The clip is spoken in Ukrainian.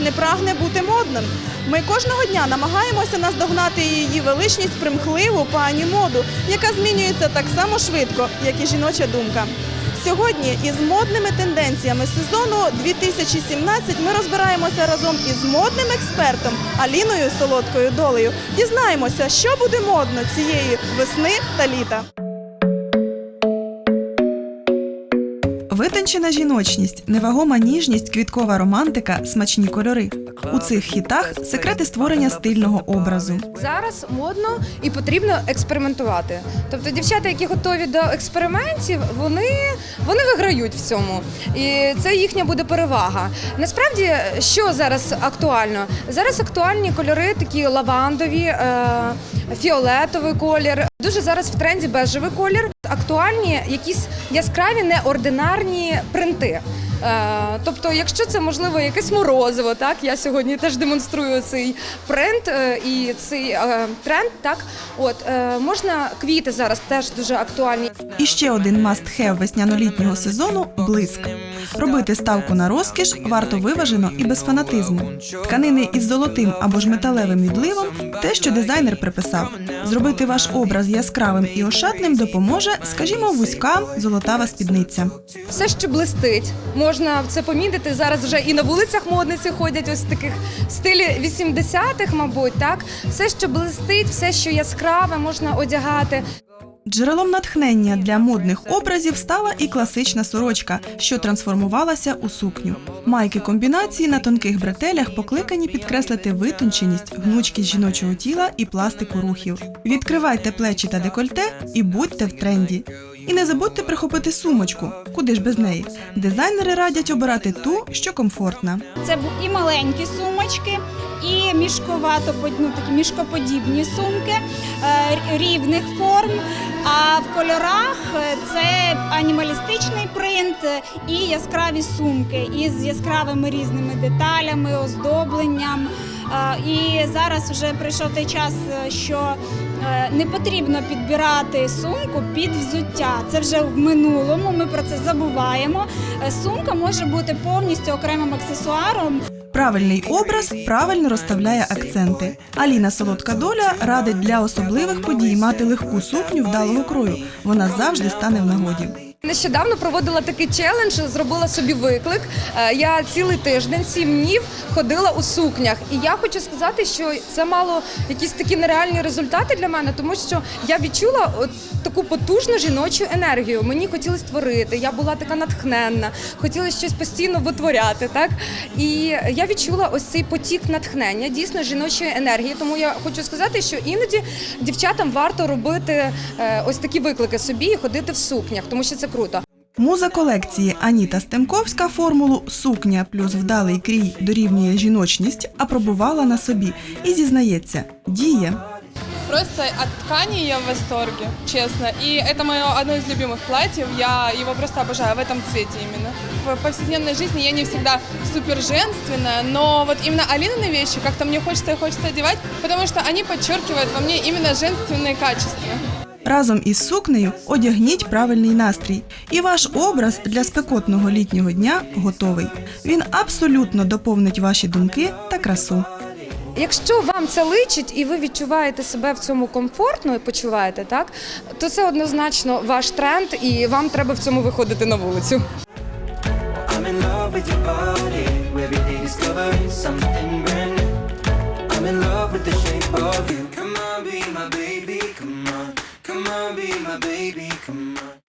не прагне бути модним. Ми кожного дня намагаємося наздогнати її величність примхливу пані моду, яка змінюється так само швидко, як і жіноча думка. Сьогодні із модними тенденціями сезону 2017 ми розбираємося разом із модним експертом Аліною Солодкою Долею. Дізнаємося, що буде модно цієї весни та літа. Витончена жіночність, невагома ніжність, квіткова романтика, смачні кольори. У цих хітах секрети створення стильного образу. Зараз модно і потрібно експериментувати. Тобто дівчата, які готові до експериментів, вони, вони виграють в цьому. І це їхня буде перевага. Насправді, що зараз актуально? Зараз актуальні кольори такі лавандові, е, фіолетовий колір. Дуже зараз в тренді бежевий колір. Актуальні якісь яскраві неординарні принти. Е, Тобто, якщо це можливо якесь морозиво, так я сьогодні теж демонструю цей принт е, і цей е, тренд. Так, от можна квіти зараз теж дуже актуальні. І ще один must-have весняно-літнього сезону блиск. Робити ставку на розкіш варто виважено і без фанатизму. Тканини із золотим або ж металевим відливом те, що дизайнер приписав. Зробити ваш образ яскравим і ошатним допоможе, скажімо, вузька золотава спідниця. Все, що блистить, можна це помітити. Зараз вже і на вулицях модниці ходять ось таких стилі 80-х, мабуть, так. Все, що блистить, все, що яскраве, можна одягати. Джерелом натхнення для модних образів стала і класична сорочка, що трансформувалася у сукню. Майки комбінації на тонких бретелях покликані підкреслити витонченість, гнучкість жіночого тіла і пластику рухів. Відкривайте плечі та декольте і будьте в тренді. І не забудьте прихопити сумочку, куди ж без неї. Дизайнери радять обирати ту, що комфортна. Це і маленькі сумочки, і мішковато ну, такі мішкоподібні сумки е, рівних форм. А в кольорах е, це анімалістичний принт е, і яскраві сумки із яскравими різними деталями, оздобленням. І зараз вже прийшов той час, що не потрібно підбирати сумку під взуття. Це вже в минулому. Ми про це забуваємо. Е, Сумка може бути повністю окремим аксесуаром. Правильний образ правильно розставляє акценти. Аліна Солодка доля радить для особливих подій мати легку сукню вдалого крою. Вона завжди стане в нагоді. Нещодавно проводила такий челендж, зробила собі виклик. Е, Я цілий тиждень, сім днів ходила у сукнях. І я хочу сказати, що це мало якісь такі нереальні результати для мене, тому що я відчула от таку потужну жіночу енергію. Мені хотілося творити, я була така натхненна, хотілося щось постійно витворяти. Так? І я відчула ось цей потік натхнення, дійсно жіночої енергії. Тому я хочу сказати, що іноді дівчатам варто робити е, ось такі виклики собі і ходити в сукнях, тому що це круто. Муза колекції Аніта Стемковська формулу сукня плюс вдалий крій дорівнює жіночність апробувала на собі і зізнається, діє. Просто от ткани я в восторге, честно. И это мое одно из любимых платьев. Я его просто обожаю в этом цвете именно. В повседневной жизни я не всегда супер женственная, но вот именно Алинины вещи как-то мне хочется и хочется одевать, потому что они подчеркивают во мне именно женственные качества. Разом із сукнею одягніть правильний настрій, і ваш образ для спекотного літнього дня готовий. Він абсолютно доповнить ваші думки та красу. Якщо вам це личить і ви відчуваєте себе в цьому комфортно і почуваєте, так то це однозначно ваш тренд, і вам треба в цьому виходити на вулицю. I'm in love with your body. Every day discovering something brand new. I'm in love with the shape of you. Come on, be my baby. Come on, Come on, be my baby, come on.